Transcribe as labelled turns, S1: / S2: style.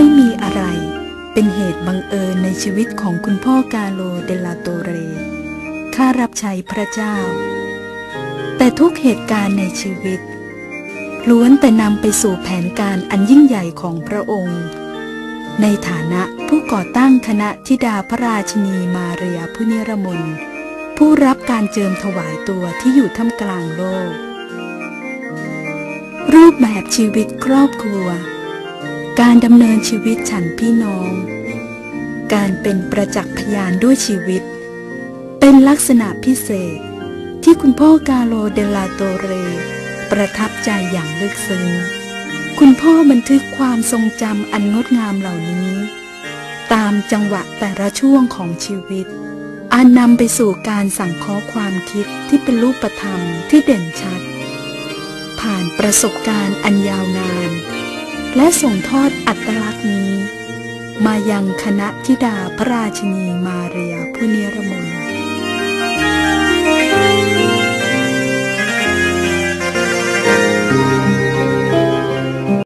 S1: ไม่มีอะไร เป็นเหตุบังเอิญในชีวิตของคุณพ่อกาโลเดลาโตเร ข้ารับใช้พระเจ้า แต่ทุกเหตุการณ์ในชีวิต ล้วนแต่นำไปสู่แผนการอันยิ่งใหญ่ของพระองค์ ในฐานะผู้ก่อตั้งคณะธิดาพระราชนีมาเรียผู้นิรมนผู้รับการเจิมถวายตัวที่อยู่ท่ามกลางโลก รูปแบบชีวิตครอบครัว การดำเนินชีวิตฉันพี่น้อง การเป็นประจักษ์พยานด้วยชีวิต เป็นลักษณะพิเศษที่คุณพ่อกาโลเดลาโตเร ประทับใจอย่างลึกซึ้ง คุณพ่อบันทึกความทรงจำอันงดงามเหล่านี้ ตามจังหวะแต่ละช่วงของชีวิต อันนำไปสู่การสั่งเคาะความคิดที่เป็นรูปธรรมที่เด่นชัด ผ่านประสบการณ์อันยาวนาน และส่งทอดอัตลักษณ์นี้ มายังคณะธิดาพระราชินีมาเรียผู้เนรมน